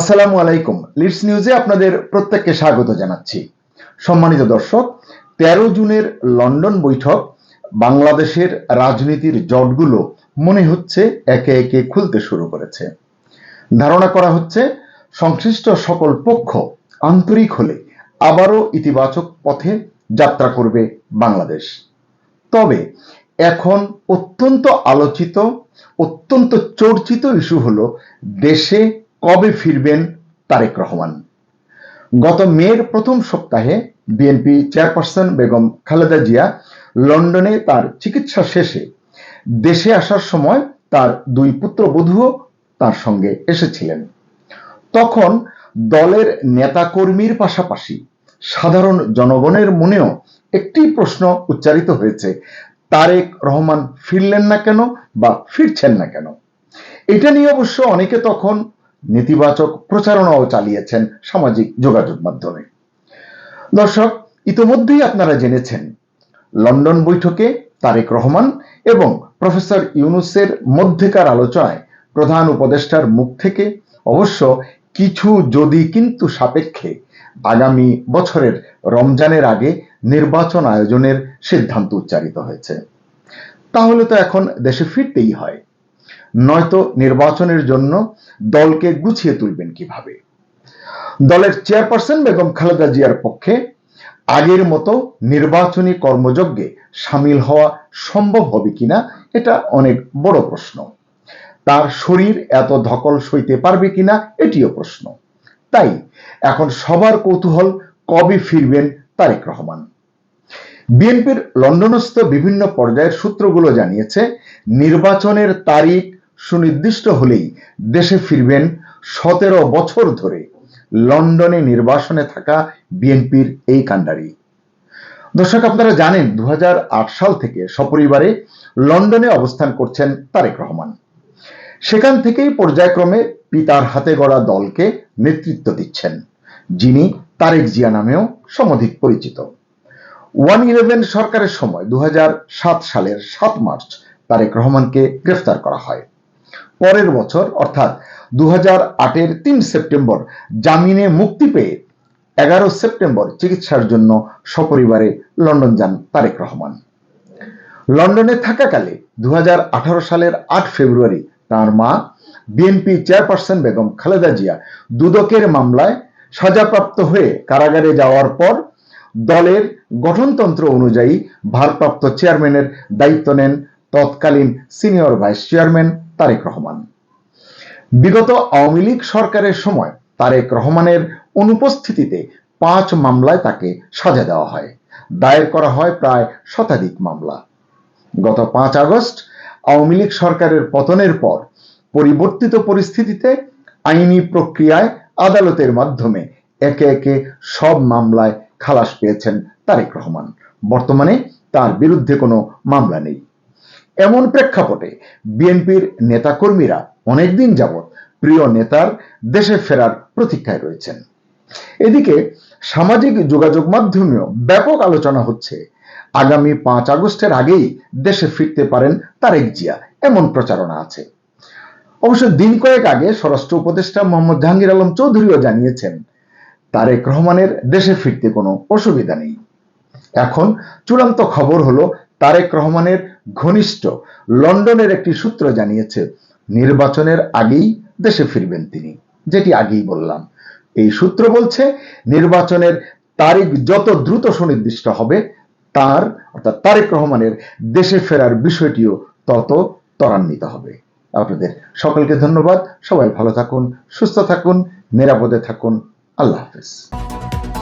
আসসালামু আলাইকুম। লিডস নিউজে আপনাদের প্রত্যেককে স্বাগত জানাচ্ছি। সম্মানিত দর্শক, তেরো জুনের লন্ডন বৈঠক বাংলাদেশের রাজনীতির জটগুলো মনে হচ্ছে একে একে খুলতে শুরু করেছে। ধারণা করা হচ্ছে, সংশ্লিষ্ট সকল পক্ষ আন্তরিক হলে আবারও ইতিবাচক পথে যাত্রা করবে বাংলাদেশ। তবে এখন অত্যন্ত আলোচিত, অত্যন্ত চর্চিত ইস্যু হলো দেশে কবে ফিরবেন তারেক রহমান? গত মের প্রথম সপ্তাহে বিএনপি চেয়ারপারসন বেগম খালেদা জিয়া লন্ডনে তার চিকিৎসা শেষে দেশে আসার সময় তার দুই পুত্রবধূও তার সঙ্গে এসেছিলেন। তখন দলের নেতাকর্মীর পাশাপাশি সাধারণ জনগণের মনেও একটি প্রশ্ন উচ্চারিত হয়েছে, তারেক রহমান ফিরলেন না কেন বা ফিরছেন না কেন? এটা নিয়ে অবশ্য অনেকে তখন নেতিবাচক প্রচারণাও চালিয়েছেন সামাজিক যোগাযোগ মাধ্যমে। দর্শক, ইতোমধ্যেই আপনারা জেনেছেন, লন্ডন বৈঠকে তারেক রহমান এবং প্রফেসর ইউনুসের মধ্যেকার আলোচনায় প্রধান উপদেষ্টার মুখ থেকে অবশ্য কিছু যদি কিন্তু সাপেক্ষে আগামী বছরের রমজানের আগে নির্বাচন আয়োজনের সিদ্ধান্ত উচ্চারিত হয়েছে। তাহলে তো এখন দেশে ফিরতেই হয়। নয়তো নির্বাচনের জন্য দলকে গুছিয়ে তুলবেন কীভাবে? দলের চেয়ারপারসন বেগম খালেদা জিয়ার পক্ষে আগের মতো নির্বাচনী কর্মযজ্ঞে সামিল হওয়া সম্ভব হবে কিনা এটা অনেক বড় প্রশ্ন। তার শরীর এত ধকল সইতে পারবে কিনা এটিও প্রশ্ন। তাই এখন সবার কৌতূহল কবে ফিরবেন তারেক রহমান? বিএনপির লন্ডনস্থ বিভিন্ন পর্যায়ের সূত্রগুলো জানিয়েছে, নির্বাচনের তারিখ সুনির্দিষ্ট হলেই দেশে ফিরবেন সতেরো বছর ধরে লন্ডনে নির্বাসনে থাকা বিএনপির এই কাণ্ডারি। দর্শক, আপনারা জানেন দু হাজার আট সাল থেকে সপরিবারে লন্ডনে অবস্থান করছেন তারেক রহমান। সেখান থেকেই পর্যায়ক্রমে পিতার হাতে গড়া দলকে নেতৃত্ব দিচ্ছেন, যিনি তারেক জিয়া নামেও সমধিক পরিচিত। ওয়ান ইলেভেন সরকারের সময় দু হাজার সাত সালের সাত মার্চ তারেক রহমানকে গ্রেফতার করা হয়। পরের বছর, অর্থাৎ দু আটের তিন সেপ্টেম্বর, জামিনে মুক্তি পেয়ে এগারো সেপ্টেম্বর চিকিৎসার জন্য সপরিবারে লন্ডন যান তারেক রহমান। লন্ডনে থাকাকালে দু সালের আট ফেব্রুয়ারি তার মা, বিএনপি চেয়ারপারসন বেগম খালেদা জিয়া, দুদকের মামলায় সাজাপ্রাপ্ত হয়ে কারাগারে যাওয়ার পর দলের গঠনতন্ত্র অনুযায়ী ভারপ্রাপ্ত চেয়ারম্যানের দায়িত্ব নেন তৎকালীন senior vice chairman Tarique Rahman. বিগত আওয়ামী লীগ সরকারের সময় তারেক রহমানের অনুপস্থিতিতে পাঁচ মামলায় তাকে সাজা দেওয়া হয়। দায়ের করা হয় প্রায় শতাধিক মামলা। গত পাঁচ আগস্ট আওয়ামী লীগ সরকারের পতনের পর পরিবর্তিত পরিস্থিতিতে আইনি প্রক্রিয়ায় আদালতের মাধ্যমে একে একে সব মামলায় খালাস পেয়েছেন তারেক রহমান। বর্তমানে তার বিরুদ্ধে কোনো মামলা নেই। এমন প্রেক্ষাপটে বিএনপির নেতাকর্মীরা অনেকদিন যাবৎ প্রিয় নেতার দেশে ফেরার প্রতীক্ষায় রয়েছেন। এদিকে সামাজিক যোগাযোগ মাধ্যমেও ব্যাপক আলোচনা হচ্ছে। আগামী পাঁচ আগস্টের আগেই দেশে ফিরতে পারেন তারেক জিয়া, এমন প্রচারণা আছে। অবশ্য দিন কয়েক আগে স্বরাষ্ট্র উপদেষ্টা মোহাম্মদ জাহাঙ্গীর আলম চৌধুরীও জানিয়েছেন, তারেক রহমানের দেশে ফিরতে কোনো অসুবিধা নেই। এখন চূড়ান্ত খবর হলো, তারেক রহমানের ঘনিষ্ঠ লন্ডনের একটি সূত্র জানিয়েছে, নির্বাচনের আগেই দেশে ফিরবেন তিনি। যেটি আগেই বললাম। এই সূত্র বলছে, নির্বাচনের তারিখ যত দ্রুত সুনির্দিষ্ট হবে, তার, অর্থাৎ তারেক রহমানের দেশে ফেরার বিষয়টিও তত ত্বরান্বিত হবে। আপনাদের সকলকে ধন্যবাদ। সবাই ভালো থাকুন, সুস্থ থাকুন, নিরাপদে থাকুন। আল্লাহ হাফিজ।